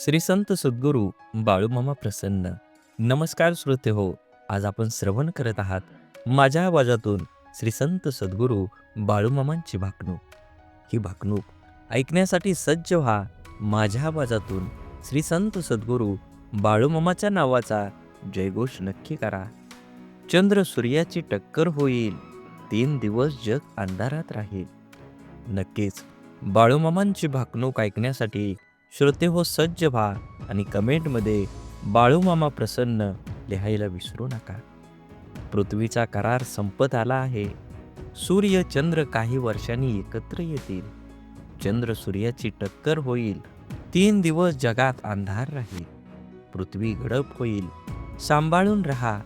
श्री संत सद्गुरू बाळूमामा प्रसन्न. नमस्कार श्रोते हो आज आपण श्रवण करत आहात माझ्या आवाजातून श्री संत सद्गुरू बाळूमामांची भाकणूक ही भाकणूक ऐकण्यासाठी सज्ज व्हा माझ्या आवाजातून श्री संत सद्गुरू बाळूमामाच्या नावाचा जयघोष नक्की करा. चंद्र सूर्याची टक्कर होईल तीन दिवस जग अंधारात राहील. नक्कीच बाळूमामांची भाकणूक ऐकण्यासाठी श्रोते हो सज्ज व्हा आणि कमेंटमध्ये बाळूमामा प्रसन्न लिहायला विसरू नका. पृथ्वीचा करार संपत आला आहे. सूर्य चंद्र काही वर्षांनी एकत्र येतील. चंद्र सूर्याची टक्कर होईल. तीन दिवस जगात अंधार राहील. पृथ्वी गडप होईल. सांभाळून राहा.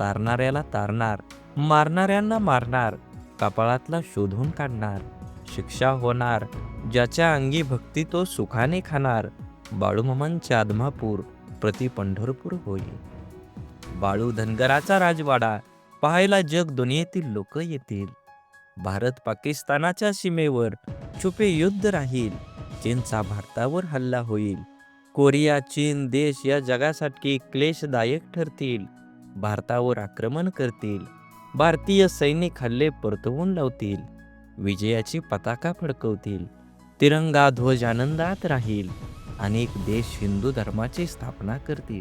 तारणाऱ्याला तारणार. मारणाऱ्यांना मारणार. कपाळातला शोधून काढणार. शिक्षा होणार. ज्याच्या अंगी भक्ती तो सुखाने खाणार. बाळूमामांच्या आदमापूर प्रति पंढरपूर होईल बाळू धनगराचा राजवाडा पाहायला जग दुनियेतील लोक येतील. भारत पाकिस्तानाच्या सीमेवर छुपे युद्ध राहील. चीनचा भारतावर हल्ला होईल. कोरिया चीन देश या जगासाठी क्लेशदायक ठरतील. भारतावर आक्रमण करतील. भारतीय सैनिक हल्ले परतवून लावतील. विजयाची पताका फडकवतील. तिरंगा ध्वज आनंदात राहील. अनेक देश हिंदू धर्माची स्थापना करतील.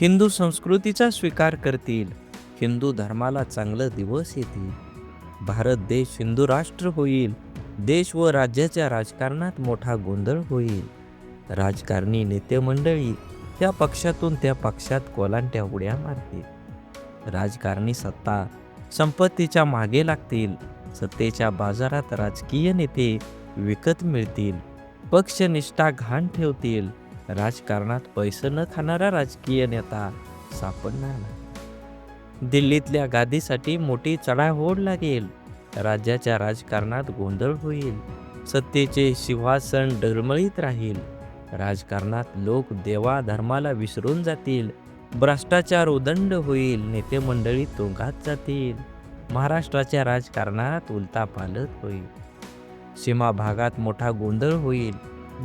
हिंदू संस्कृतीचा स्वीकार करतील. हिंदू धर्माला चांगलं दिवस येतील. भारत देश हिंदू राष्ट्र होईल. देश व राज्याच्या राजकारणात मोठा गोंधळ होईल. राजकारणी नेते मंडळी त्या पक्षातून त्या पक्षात कोलांट्या उड्या मारतील. राजकारणी सत्ता संपत्तीच्या मागे लागतील. सत्तेच्या बाजारात राजकीय नेते विकत मिळतील. पक्षनिष्ठा घाण ठेवतील. राजकारणात पैसे न खाणारा राजकीय नेता सापडणार नाही. दिल्लीतल्या गादीसाठी मोठी चढाओढ लागेल. राज्याच्या राजकारणात गोंधळ होईल. सत्तेचे सिंहासन डळमळीत राहील. राजकारणात लोक देवा धर्माला विसरून जातील. भ्रष्टाचार उदंड होईल. नेते मंडळी तोंगात जातील. महाराष्ट्राच्या राजकारणात उलता पालत होईल. सीमा भागात मोठा गोंधळ होईल.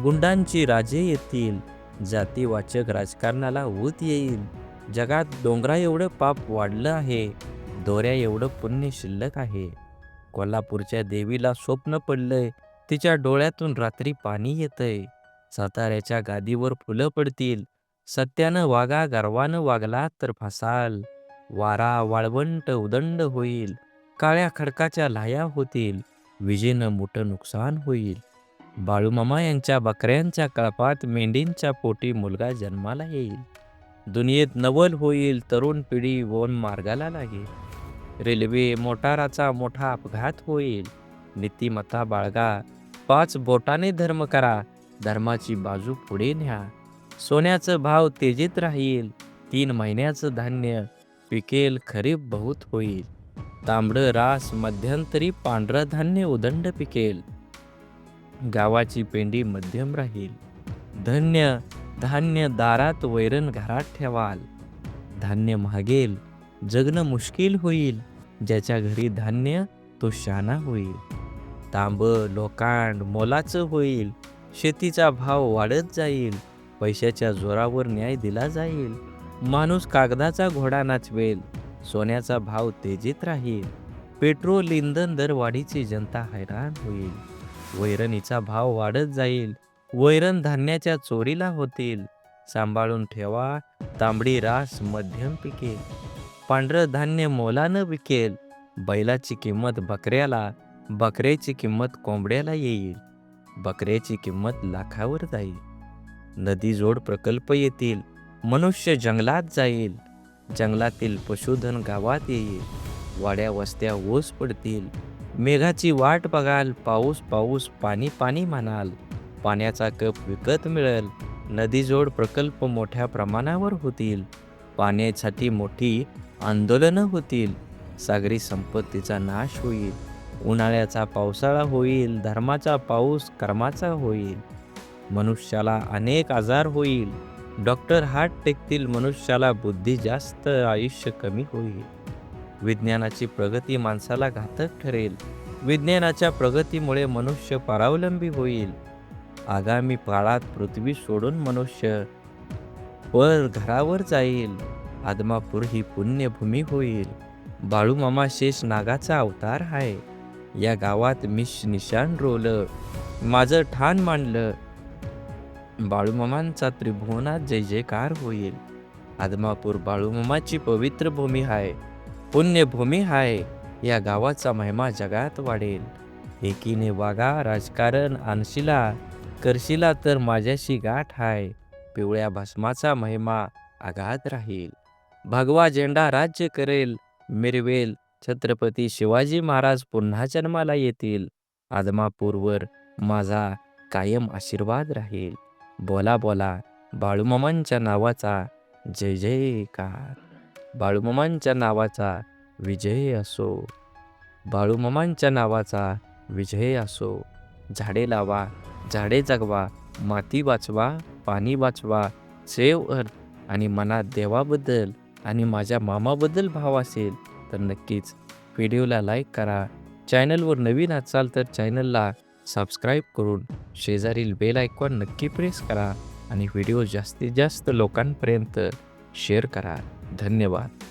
गुंडांची राजे येतील. जातीवाचक राजकारणाला ऊत येईल. जगात डोंगरा एवढं पाप वाढलं आहे. दोऱ्या एवढं पुण्य शिल्लक आहे. कोल्हापूरच्या देवीला स्वप्न पडलंय. तिच्या डोळ्यातून रात्री पाणी येतंय. साताऱ्याच्या गादीवर फुलं पडतील. सत्यानं वागा गर्वानं वागला तर फसाल. वारा वाळवंट उदंड होईल. काळ्या खडकाच्या लाया होतील. विजेनं मोठं नुकसान होईल. बाळूमामा यांच्या बकऱ्यांच्या कळपात मेंढींच्या पोटी मुलगा जन्माला येईल. दुनियेत नवल होईल तरुण पिढी वन मार्गाला लागेल. रेल्वे मोटाराचा मोठा अपघात होईल. नीतिमत्ता बाळगा. पाच बोटाने धर्म करा. धर्माची बाजू पुढे न्या. सोन्याचं भाव तेजीत राहील. तीन महिन्याचं धान्य पिकेल खरीप बहुत होईल. तांबडं रास मध्यंतरी पांढरं धान्य उदंड पिकेल. गावाची पेंडी मध्यम राहील. धन्य धान्य दारात वैरण घरात ठेवाल. धान्य महागेल जगणं मुश्किल होईल. ज्याच्या घरी धान्य तो शाना होईल. तांब लोकांड मोलाचं होईल. शेतीचा भाव वाढत जाईल. पैशाच्या जोरावर न्याय दिला जाईल. माणूस कागदाचा घोडा नाचवेल. सोन्याचा भाव तेजीत राहील. पेट्रोल इंधन दरवाढीची जनता हैराण होईल. वैरणीचा भाव वाढत जाईल. वैरण धान्याच्या चोरीला होतील. सांभाळून ठेवा तांबडी रास मध्यम पिकेल. पांढरं धान्य मोलानं विकेल. बैलाची किंमत बकऱ्याला बकऱ्याची किंमत कोंबड्याला येईल. बकऱ्याची किंमत लाखावर जाईल. नदी जोड प्रकल्प येतील. मनुष्य जंगलात जाईल. जंगलातील पशुधन गावात येईल. वाड्या वस्त्या ओस पडतील. मेघाची वाट बघाल पाऊस पाऊस पाणी पाणी म्हणाल. पाण्याचा कप विकत मिळेल. नदीजोड प्रकल्प मोठ्या प्रमाणावर होतील. पाण्यासाठी मोठी आंदोलनं होतील. सागरी संपत्तीचा नाश होईल. उन्हाळ्याचा पावसाळा होईल. धर्माचा पाऊस कर्माचा होईल. मनुष्याला अनेक आजार होईल. डॉक्टर हात टेकतील मनुष्याला बुद्धी जास्त आयुष्य कमी होईल. विज्ञानाची प्रगती माणसाला घातक ठरेल. विज्ञानाच्या प्रगतीमुळे मनुष्य परावलंबी होईल. आगामी काळात पृथ्वी सोडून मनुष्य वर घरावर जाईल. आदमापूर ही पुण्यभूमी होईल. बाळूमामा शेष नागाचा अवतार आहे. या गावात मी निशाण रोवलं माझं ठाण मांडलं. बाळूमामांचा त्रिभुवनात जय जयकार होईल. आदमापूर बाळूमामाची पवित्र भूमी आहे पुण्यभूमी आहे या गावाचा महिमा जगात वाढेल. एकीने वागा राजकारण आणशिला. करशिला तर माझ्याशी गाठ आहे पिवळ्या भस्माचा महिमा आघात राहील. भगवा झेंडा राज्य करेल. मिरवेल छत्रपती शिवाजी महाराज पुन्हा जन्माला येतील. आदमापूरवर माझा कायम आशीर्वाद राहील. बोला बोला बाळूमामांच्या नावाचा जय जयकार बाळूमामांच्या नावाचा विजय असो. बाळूमामांच्या नावाचा विजय असो. झाडे लावा झाडे जगवा माती वाचवा पाणी वाचवा सेव अर्थ आणि मनात देवाबद्दल आणि माझ्या मामाबद्दल भाव असेल तर नक्कीच व्हिडिओला लाईक करा. चॅनलवर नवीन असाल तर चॅनलला सबस्क्राईब करून शेजारील बेल आयकॉन नक्की प्रेस करा आणि व्हिडिओ जास्तीत जास्त लोकांपर्यंत शेअर करा. धन्यवाद.